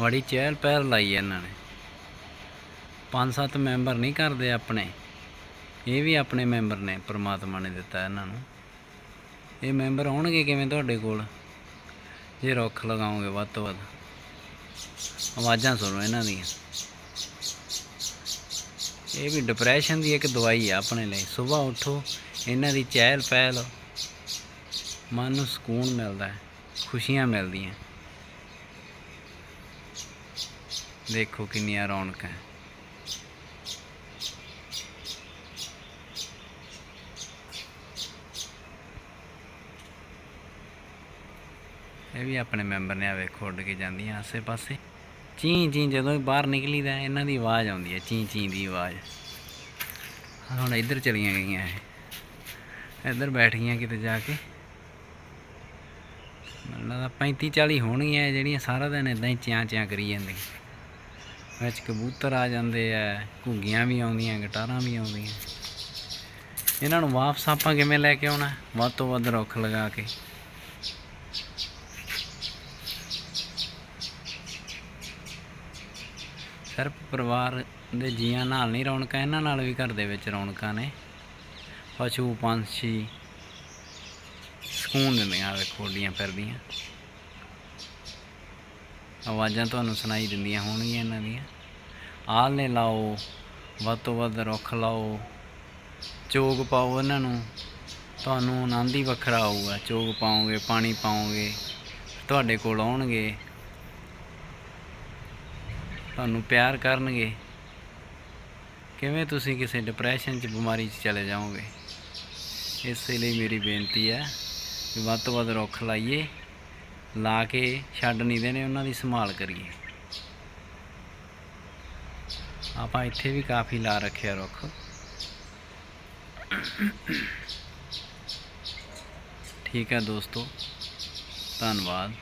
ਬੜੀ ਚਹਿਲ ਪਹਿਲ ਲਾਈ ਹੈ ਇਹਨਾਂ ਨੇ। ਪੰਜ ਸੱਤ ਮੈਂਬਰ ਨਹੀਂ ਕਰਦੇ ਆਪਣੇ। ਇਹ ਵੀ ਆਪਣੇ ਮੈਂਬਰ ਨੇ, ਪ੍ਰਮਾਤਮਾ ਨੇ ਦਿੱਤਾ ਇਹਨਾਂ ਨੂੰ। ਇਹ ਮੈਂਬਰ ਆਉਣਗੇ ਕਿਵੇਂ ਤੁਹਾਡੇ ਕੋਲ? ਜੇ ਰੁੱਖ ਲਗਾਓਗੇ ਵੱਧ ਤੋਂ ਵੱਧ। ਆਵਾਜ਼ਾਂ ਸੁਣੋ ਇਹਨਾਂ ਦੀਆਂ। ਇਹ ਵੀ ਡਿਪਰੈਸ਼ਨ ਦੀ ਇੱਕ ਦਵਾਈ ਆ ਆਪਣੇ ਲਈ। ਸਵੇਰ ਉਠੋ, ਇਹਨਾਂ ਦੀ ਚਹਿਲ ਪਹਿਲ ਮਨ ਨੂੰ ਸਕੂਨ ਮਿਲਦਾ ਹੈ, ਖੁਸ਼ੀਆਂ ਮਿਲਦੀਆਂ। ਦੇਖੋ ਕਿੰਨੀਆਂ ਰੌਣਕਾਂ ਇਹ ਵੀ ਆਪਣੇ ਮੈਂਬਰ ਨੇ ਆ ਵੇਖੋ ਉੱਡ ਕੇ ਜਾਂਦੀਆਂ ਆਸੇ ਪਾਸੇ। ਚੀਂ ਚੀਂ ਜਦੋਂ ਵੀ ਬਾਹਰ ਨਿਕਲੀਦਾ, ਇਹਨਾਂ ਦੀ ਆਵਾਜ਼ ਆਉਂਦੀ ਹੈ, ਚੀਂ ਚੀਂ ਦੀ ਆਵਾਜ਼। ਹੁਣ ਇੱਧਰ ਚਲੀਆਂ ਗਈਆਂ ਇਹ। ਇੱਧਰ ਬੈਠ ਗਈਆਂ ਕਿਤੇ ਜਾ ਕੇ। ਮੈਨੂੰ ਲੱਗਦਾ 35 40 ਹੋਣਗੀਆਂ ਜਿਹੜੀਆਂ ਸਾਰਾ ਦਿਨ ਇਦਾਂ ਹੀ ਚਿਆਂ ਚਿਆਂ ਕਰੀ ਜਾਂਦੀਆਂ। ਵਿੱਚ ਕਬੂਤਰ ਆ ਜਾਂਦੇ ਆ, ਘੁੱਗੀਆਂ ਵੀ ਆਉਂਦੀਆਂ, ਗਿਟਾਰਾਂ ਵੀ ਆਉਂਦੀਆਂ। ਇਹਨਾਂ ਨੂੰ ਵਾਪਸ ਆਪਾਂ ਕਿਵੇਂ ਲੈ ਕੇ ਆਉਣਾ? ਵੱਧ ਤੋਂ ਵੱਧ ਰੁੱਖ ਲਗਾ ਕੇ। ਸਿਰਫ ਪਰਿਵਾਰ ਦੇ ਜੀਆਂ ਨਾਲ ਨਹੀਂ, ਰੌਣਕਾਂ ਇਹਨਾਂ ਨਾਲ ਵੀ ਘਰ ਦੇ ਵਿੱਚ ਰੌਣਕਾਂ ਨੇ। ਪਸ਼ੂ, ਪੰਛੀ, ਸਕੂਨ ਦਿੰਦੀਆਂ, ਵੇਖੋ, ਉੱਡੀਆਂ ਫਿਰਦੀਆਂ। ਆਵਾਜ਼ਾਂ ਤੁਹਾਨੂੰ ਸੁਣਾਈ ਦਿੰਦੀਆਂ ਹੋਣਗੀਆਂ ਇਹਨਾਂ ਦੀਆਂ। ਆਲ੍ਹਣੇ ਲਾਓ, ਵੱਧ ਤੋਂ ਵੱਧ ਰੁੱਖ ਲਾਓ, ਚੋਗ ਪਾਓ ਇਹਨਾਂ ਨੂੰ। ਤੁਹਾਨੂੰ ਆਨੰਦ ਹੀ ਵੱਖਰਾ ਆਊਗਾ। ਚੋਗ ਪਾਓਗੇ, ਪਾਣੀ ਪਾਓਗੇ, ਤੁਹਾਡੇ ਕੋਲ ਆਉਣਗੇ। ਤੁਹਾਨੂੰ ਪਿਆਰ ਕਰਨਗੇ। ਕਿਵੇਂ ਤੁਸੀਂ ਕਿਸੇ ਡਿਪਰੈਸ਼ਨ 'ਚ, ਬਿਮਾਰੀ 'ਚ ਚਲੇ ਜਾਓਗੇ? ਇਸੇ ਲਈ ਮੇਰੀ ਬੇਨਤੀ ਹੈ ਕਿ ਵੱਧ ਤੋਂ ਵੱਧ ਰੁੱਖ ਲਾਈਏ। ਲਾ ਕੇ ਛੱਡ ਨਹੀਂ ਦੇਣੇ, ਉਹਨਾਂ ਦੀ ਸੰਭਾਲ ਕਰੀਏ। ਆਪਾਂ ਇੱਥੇ ਵੀ ਕਾਫੀ ਲਾ ਰੱਖਿਆ ਰੁੱਖ। ਠੀਕ ਹੈ ਦੋਸਤੋ, ਧੰਨਵਾਦ।